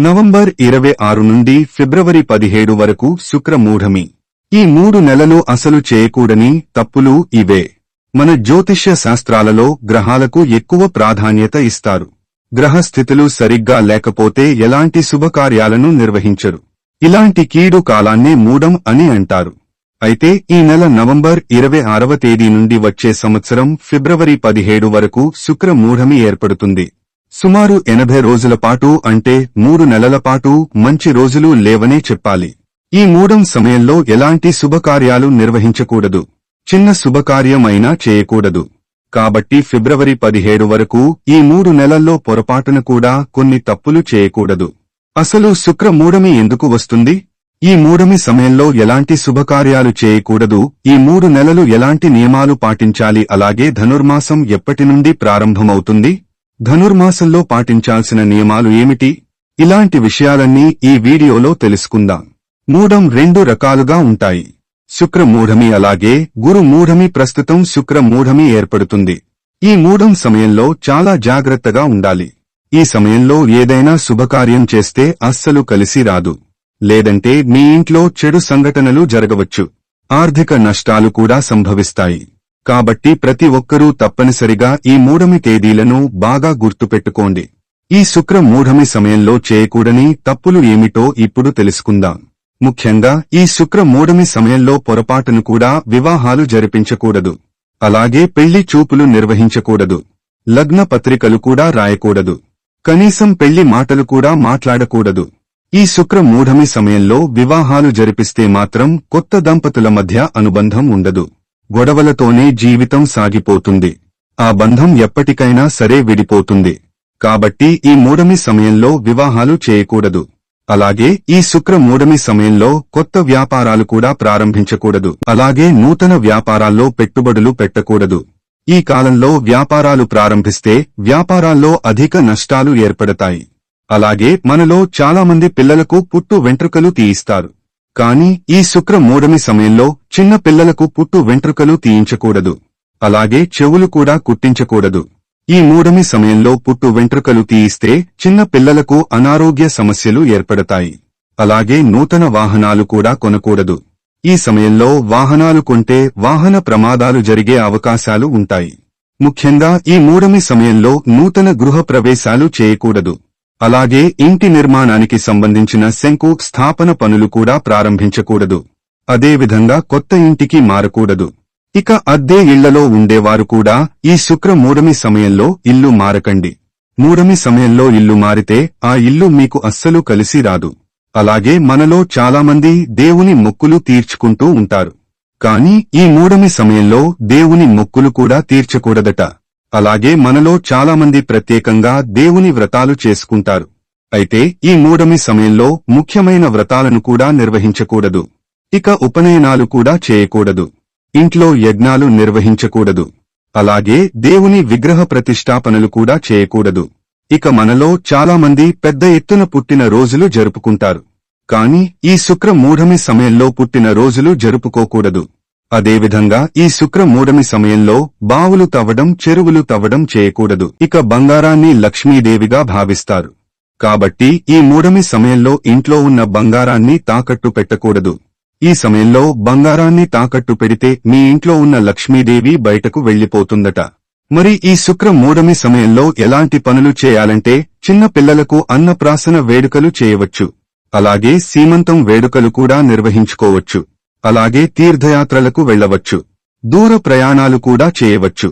November ఇరవై ఆరు నుండి ఫిబ్రవరి పదిహేడు వరకు శుక్రమూఢమి. ఈ మూడు నెలలు అసలు చేయకూడని తప్పులు ఇవే. మన జ్యోతిష్య శాస్త్రాలలో గ్రహాలకు ఎక్కువ ప్రాధాన్యత ఇస్తారు. గ్రహస్థితులు సరిగ్గా లేకపోతే ఎలాంటి శుభకార్యాలను నిర్వహించరు. ఇలాంటి కీడు కాలాన్నే మూడం అని అంటారు. అయితే ఈ నెల నవంబర్ ఇరవై ఆరవ తేదీ నుండి వచ్చే సంవత్సరం ఫిబ్రవరి పదిహేడు వరకు శుక్ర మూఢమి ఏర్పడుతుంది. సుమారు ఎనభై రోజుల పాటు అంటే మూడు నెలల పాటు మంచి రోజులు లేవనే చెప్పాలి. ఈ మూడం సమయంలో ఎలాంటి శుభకార్యాలు నిర్వహించకూడదు. చిన్న శుభకార్యం అయినా చేయకూడదు. కాబట్టి ఫిబ్రవరి పదిహేడు వరకు ఈ మూడు నెలల్లో పొరపాటున కూడా కొన్ని తప్పులు చేయకూడదు. అసలు శుక్ర మూడమి ఎందుకు వస్తుంది? ఈ మూడమి సమయంలో ఎలాంటి శుభకార్యాలు చేయకూడదు? ఈ మూడు నెలలు ఎలాంటి నియమాలు పాటించాలి? అలాగే ధనుర్మాసం ఎప్పటి నుండి ప్రారంభమవుతుంది? ధనుర్మాసంలో పాటించాల్సిన నియమాలు ఏమిటి? ఇలాంటి విషయాలన్నీ ఈ వీడియోలో తెలుసుకుందాం. మూఢం రెండు రకాలుగా ఉంటాయి. శుక్ర మూఢమి అలాగే గురు మూఢమి ప్రస్తుతం శుక్ర మూఢమి ఏర్పడుతుంది. ఈ మూఢం సమయంలో చాలా జాగ్రత్తగా ఉండాలి. ఈ సమయంలో ఏదైనా శుభకార్యం చేస్తే అస్సలు కలిసి రాదు. లేదంటే మీ ఇంట్లో చెడు సంఘటనలు జరగవచ్చు. ఆర్థిక నష్టాలు కూడా సంభవిస్తాయి. కాబట్టి ప్రతి ఒక్కరూ తప్పనిసరిగా ఈ మూఢమి తేదీలను బాగా గుర్తుపెట్టుకోండి. ఈ శుక్ర మూఢమి సమయంలో చేయకూడని తప్పులు ఏమిటో ఇప్పుడు తెలుసుకుందాం. ముఖ్యంగా ఈ శుక్ర మూఢమి సమయంలో పొరపాటును కూడా వివాహాలు జరిపించకూడదు. అలాగే పెళ్ళి చూపులు నిర్వహించకూడదు. లగ్న పత్రికలు కూడా రాయకూడదు. కనీసం పెళ్ళి మాటలు కూడా మాట్లాడకూడదు. ఈ శుక్ర మూఢమి సమయంలో వివాహాలు జరిపిస్తే మాత్రం కొత్త దంపతుల మధ్య అనుబంధం ఉండదు. గొడవలతోనే జీవితం సాగిపోతుంది. ఆ బంధం ఎప్పటికైనా సరే విడిపోతుంది. కాబట్టి ఈ మూఢమి సమయంలో వివాహాలు చేయకూడదు. అలాగే ఈ శుక్ర మూఢమి సమయంలో కొత్త వ్యాపారాలు కూడా ప్రారంభించకూడదు. అలాగే నూతన వ్యాపారాల్లో పెట్టుబడులు పెట్టకూడదు. ఈ కాలంలో వ్యాపారాలు ప్రారంభిస్తే వ్యాపారాల్లో అధిక నష్టాలు ఏర్పడతాయి. అలాగే మనలో చాలామంది పిల్లలకు పుట్టు వెంట్రుకలు తీయిస్తారు. కానీ ఈ శుక్ర మూఢమి సమయంలో చిన్న పిల్లలకు పుట్టు వెంట్రుకలు తీయించకూడదు. అలాగే చెవులు కూడా కుట్టించకూడదు. ఈ మూఢమి సమయంలో పుట్టు వెంట్రుకలు తీయిస్తే చిన్న పిల్లలకు అనారోగ్య సమస్యలు ఏర్పడతాయి. అలాగే నూతన వాహనాలు కూడా కొనకూడదు. ఈ సమయంలో వాహనాలు కొంటే వాహన ప్రమాదాలు జరిగే అవకాశాలు ఉంటాయి. ముఖ్యంగా ఈ మూఢమి సమయంలో నూతన గృహ ప్రవేశాలు చేయకూడదు. అలాగే ఇంటి నిర్మాణానికి సంబంధించిన శంకు స్థాపన పనులు కూడా ప్రారంభించకూడదు. అదేవిధంగా కొత్త ఇంటికి మారకూడదు. ఇక అద్దె ఇళ్ళలో ఉండేవారు కూడా ఈ శుక్ర మూడమి సమయంలో ఇల్లు మారకండి. మూడమి సమయంలో ఇల్లు మారితే ఆ ఇల్లు మీకు అస్సలు కలిసి రాదు. అలాగే మనలో చాలామంది దేవుని మొక్కులు తీర్చుకుంటూ ఉంటారు. కాని ఈ మూడమి సమయంలో దేవుని మొక్కులు కూడా తీర్చకూడదట. అలాగే మనలో చాలామంది ప్రత్యేకంగా దేవుని వ్రతాలు చేసుకుంటారు. అయితే ఈ మూఢమి సమయంలో ముఖ్యమైన వ్రతాలను కూడా నిర్వహించకూడదు. ఇక ఉపనయనాలు కూడా చేయకూడదు. ఇంట్లో యజ్ఞాలు నిర్వహించకూడదు. అలాగే దేవుని విగ్రహ ప్రతిష్టాపనలు కూడా చేయకూడదు. ఇక మనలో చాలామంది పెద్ద ఎత్తున పుట్టిన రోజులు జరుపుకుంటారు. కాని ఈ శుక్ర మూఢమి సమయంలో పుట్టిన రోజులు జరుపుకోకూడదు. అదేవిధంగా ఈ శుక్ర మూడమి సమయంలో బావులు తవ్వడం చెరువులు తవ్వడం చేయకూడదు. ఇక బంగారాన్ని లక్ష్మీదేవిగా భావిస్తారు. కాబట్టి ఈ మూఢమి సమయంలో ఇంట్లో ఉన్న బంగారాన్ని తాకట్టు పెట్టకూడదు. ఈ సమయంలో బంగారాన్ని తాకట్టు పెడితే మీ ఇంట్లో ఉన్న లక్ష్మీదేవి బయటకు వెళ్ళిపోతుందట మరి ఈ శుక్ర మూఢమి సమయంలో ఎలాంటి పనులు చేయాలంటే చిన్న పిల్లలకు అన్నప్రాసన వేడుకలు చేయవచ్చు. అలాగే సీమంతం వేడుకలు కూడా నిర్వహించుకోవచ్చు. అలాగే తీర్థయాత్రలకు వెళ్ళవచ్చు దూర ప్రయాణాలు కూడా చేయవచ్చు.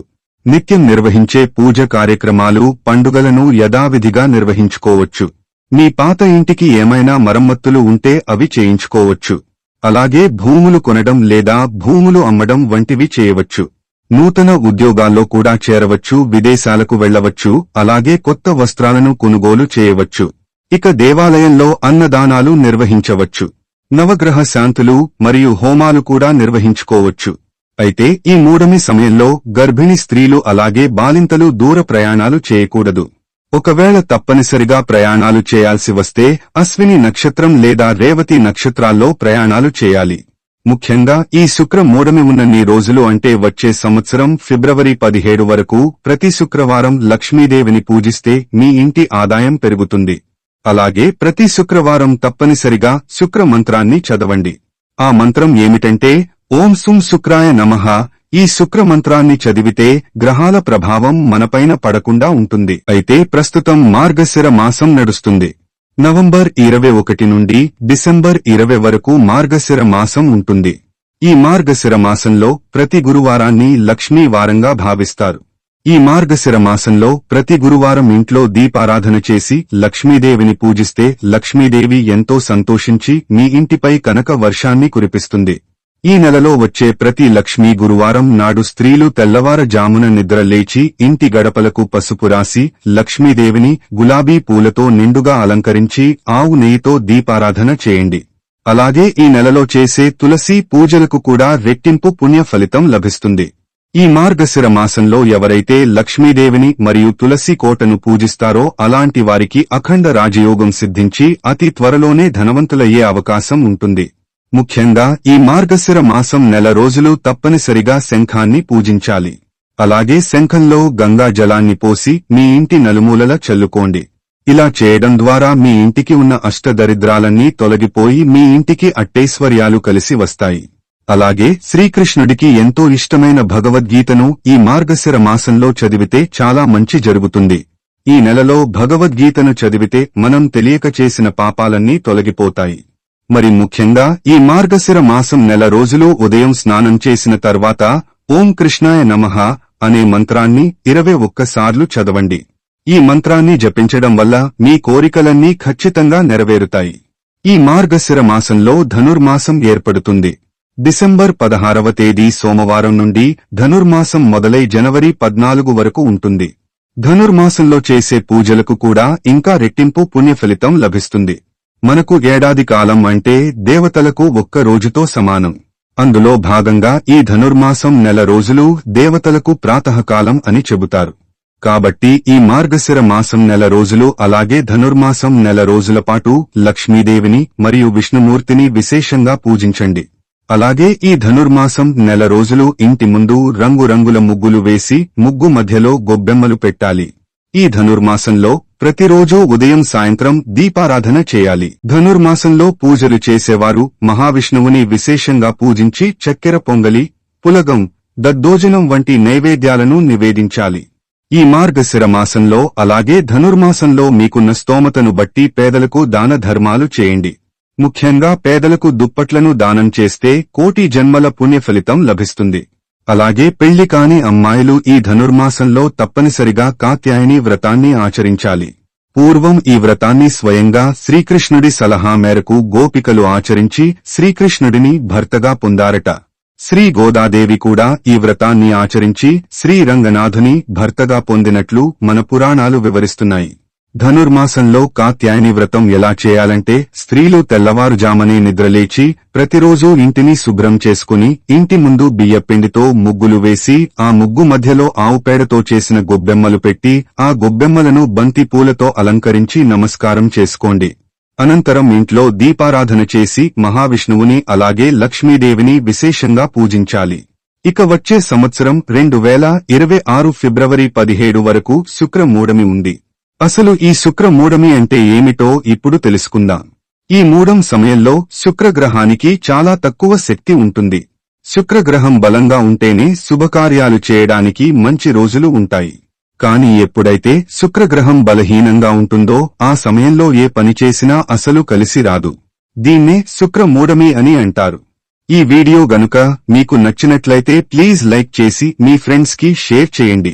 నిత్యం నిర్వహించే పూజ కార్యక్రమాలు పండుగలను యథావిధిగా నిర్వహించుకోవచ్చు. మీ పాత ఇంటికి ఏమైనా మరమ్మత్తులు ఉంటే అవి చేయించుకోవచ్చు. అలాగే భూములు కొనడం లేదా భూములు అమ్మడం వంటివి చేయవచ్చు. నూతన ఉద్యోగాల్లో కూడా చేరవచ్చు విదేశాలకు వెళ్ళవచ్చు అలాగే కొత్త వస్త్రాలను కొనుగోలు చేయవచ్చు. ఇక దేవాలయంలో అన్నదానాలు నిర్వహించవచ్చు. నవగ్రహ శాంతులు మరియు హోమాలు కూడా నిర్వహించుకోవచ్చు. అయితే ఈ మూడమి సమయంలో గర్భిణీ స్త్రీలు అలాగే బాలింతలు దూర ప్రయాణాలు చేయకూడదు. ఒకవేళ తప్పనిసరిగా ప్రయాణాలు చేయాల్సి వస్తే అశ్విని నక్షత్రం లేదా రేవతి నక్షత్రాల్లో ప్రయాణాలు చేయాలి. ముఖ్యంగా ఈ శుక్ర మూడమి ఉన్నన్ని రోజులు అంటే వచ్చే సంవత్సరం ఫిబ్రవరి పదిహేడు వరకు ప్రతి శుక్రవారం లక్ష్మీదేవిని పూజిస్తే మీ ఇంటి ఆదాయం పెరుగుతుంది. అలాగే ప్రతి శుక్రవారం తప్పనిసరిగా శుక్ర మంత్రాన్ని చదవండి. ఆ మంత్రం ఏమిటంటే ఓం సుం శుక్రాయ నమః. ఈ శుక్ర మంత్రాన్ని చదివితే గ్రహాల ప్రభావం మనపైన పడకుండా ఉంటుంది. అయితే ప్రస్తుతం మార్గశిర మాసం నడుస్తుంది. నవంబర్ ఇరవై ఒకటి నుండి డిసెంబర్ ఇరవై వరకు మార్గశిర మాసం ఉంటుంది. ఈ మార్గశిర మాసంలో ప్రతి గురువారాన్ని లక్ష్మీ వారంగా భావిస్తారు. ఈ మార్గశిర మాసంలో ప్రతి గురువారం ఇంట్లో దీపారాధన చేసి లక్ష్మీదేవిని పూజిస్తే లక్ష్మీదేవి ఎంతో సంతోషించి మీ ఇంటిపై కనక వర్షాన్ని కురిపిస్తుంది. ఈ నెలలో వచ్చే ప్రతి లక్ష్మీ గురువారం నాడు స్త్రీలు తెల్లవారజామున నిద్ర లేచి ఇంటి గడపలకు పసుపు రాసి లక్ష్మీదేవిని గులాబీ పూలతో నిండుగా అలంకరించి ఆవు నెయ్యితో దీపారాధన చేయండి. అలాగే ఈ నెలలో చేసే తులసి పూజలకు కూడా రెట్టింపు పుణ్య ఫలితం లభిస్తుంది. ఈ మార్గశిర మాసంలో ఎవరైతే లక్ష్మీదేవిని మరియు తులసి కోటను పూజిస్తారో అలాంటి వారికి అఖండ రాజయోగం సిద్ధించి అతి త్వరలోనే ధనవంతులయ్యే అవకాశం ఉంటుంది. ముఖ్యంగా ఈ మార్గశిర మాసం నెల రోజులు తప్పనిసరిగా శంఖాన్ని పూజించాలి. అలాగే శంఖంలో గంగా జలాన్ని పోసి మీ ఇంటి నలుమూలల చల్లుకోండి. ఇలా చేయడం ద్వారా మీ ఇంటికి ఉన్న అష్టదరిద్రాలన్నీ తొలగిపోయి మీ ఇంటికి అట్టైశ్వర్యాలు కలిసి వస్తాయి. అలాగే శ్రీకృష్ణుడికి ఎంతో ఇష్టమైన భగవద్గీతను ఈ మార్గశిర మాసంలో చదివితే చాలా మంచి జరుగుతుంది. ఈ నెలలో భగవద్గీతను చదివితే మనం తెలియక చేసిన పాపాలన్నీ తొలగిపోతాయి. మరి ముఖ్యంగా ఈ మార్గశిర మాసం నెల రోజులు ఉదయం స్నానం చేసిన తర్వాత ఓం కృష్ణాయ నమః అనే మంత్రాన్ని ఇరవై ఒక్కసార్లు చదవండి. ఈ మంత్రాన్ని జపించడం వల్ల మీ కోరికలన్నీ ఖచ్చితంగా నెరవేరుతాయి. ఈ మార్గశిర మాసంలో ధనుర్మాసం ఏర్పడుతుంది. డిసెంబర్ పదహారవ తేదీ సోమవారం నుండి ధనుర్మాసం మొదలై జనవరి పద్నాలుగు వరకు ఉంటుంది. ధనుర్మాసంలో చేసే పూజలకు కూడా ఇంకా రెట్టింపు పుణ్యఫలితం లభిస్తుంది. మనకు ఏడాది కాలం అంటే దేవతలకు ఒక్క రోజుతో సమానం. అందులో భాగంగా ఈ ధనుర్మాసం నెల రోజులు దేవతలకు ప్రాతకాలం అని చెబుతారు. కాబట్టి ఈ మార్గశిర మాసం నెల రోజులు అలాగే ధనుర్మాసం నెల రోజుల పాటు లక్ష్మీదేవిని మరియు విష్ణుమూర్తిని విశేషంగా పూజించండి. అలాగే ఈ ధనుర్మాసం నెల రోజులు ఇంటి ముందు రంగురంగుల ముగ్గులు వేసి ముగ్గు మధ్యలో గొబ్బెమ్మలు పెట్టాలి. ఈ ధనుర్మాసంలో ప్రతిరోజూ ఉదయం సాయంత్రం దీపారాధన చేయాలి. ధనుర్మాసంలో పూజలు చేసేవారు మహావిష్ణువుని విశేషంగా పూజించి చక్కెర పొంగలి పులగం దద్దోజనం వంటి నైవేద్యాలను నివేదించాలి. ఈ మార్గశిర మాసంలో అలాగే ధనుర్మాసంలో మీకున్న స్తోమతను బట్టి పేదలకు దాన ధర్మాలు చేయండి. ముఖ్యంగా పేదలకు దుప్పట్లను దానం చేస్తే కోటి జన్మల పుణ్య ఫలితం లభిస్తుంది. అలాగే పెళ్ళి కాని అమ్మాయిలు ఈ ధనుర్మాసంలో తప్పనిసరిగా కాత్యాయని వ్రతాన్ని ఆచరించాలి. పూర్వం ఈ వ్రతాన్ని స్వయంగా శ్రీకృష్ణుడి సలహా మేరకు గోపికలు ఆచరించి శ్రీకృష్ణుడిని భర్తగా పొందారట. శ్రీ గోదాదేవి కూడా ఈ వ్రతాన్ని ఆచరించి శ్రీరంగనాథుని భర్తగా పొందినట్లు మన పురాణాలు వివరిస్తున్నాయి. ధనుర్మాసంలో కాత్యాయని వ్రతం ఎలా చేయాలంటే స్త్రీలు తెల్లవారుజామనే నిద్రలేచి ప్రతిరోజూ ఇంటిని శుభ్రం చేసుకుని ఇంటి ముందు బియ్యపిండితో ముగ్గులు వేసి ఆ ముగ్గు మధ్యలో ఆవు పేడతో చేసిన గొబ్బెమ్మలు పెట్టి ఆ గొబ్బెమ్మలను బంతి పూలతో అలంకరించి నమస్కారం చేసుకోండి. అనంతరం ఇంట్లో దీపారాధన చేసి మహావిష్ణువుని అలాగే లక్ష్మీదేవిని విశేషంగా పూజించాలి. ఇక వచ్చే సంవత్సరం రెండు వేల ఇరవై ఆరు ఫిబ్రవరి పదిహేడు వరకు శుక్రమూఢమి ఉంది. అసలు ఈ శుక్రమూఢమి అంటే ఏమిటో ఇప్పుడు తెలుసుకుందాం. ఈ మూఢం సమయంలో శుక్రగ్రహానికి చాలా తక్కువ శక్తి ఉంటుంది. శుక్రగ్రహం బలంగా ఉంటేనే శుభకార్యాలు చేయడానికి మంచి రోజులు ఉంటాయి. కాని ఎప్పుడైతే శుక్రగ్రహం బలహీనంగా ఉంటుందో ఆ సమయంలో ఏ పని చేసినా అసలు కలిసి రాదు. దీన్నే శుక్రమూఢమి అని అంటారు. ఈ వీడియో గనుక మీకు నచ్చినట్లయితే ప్లీజ్ లైక్ చేసి మీ ఫ్రెండ్స్కి షేర్ చేయండి.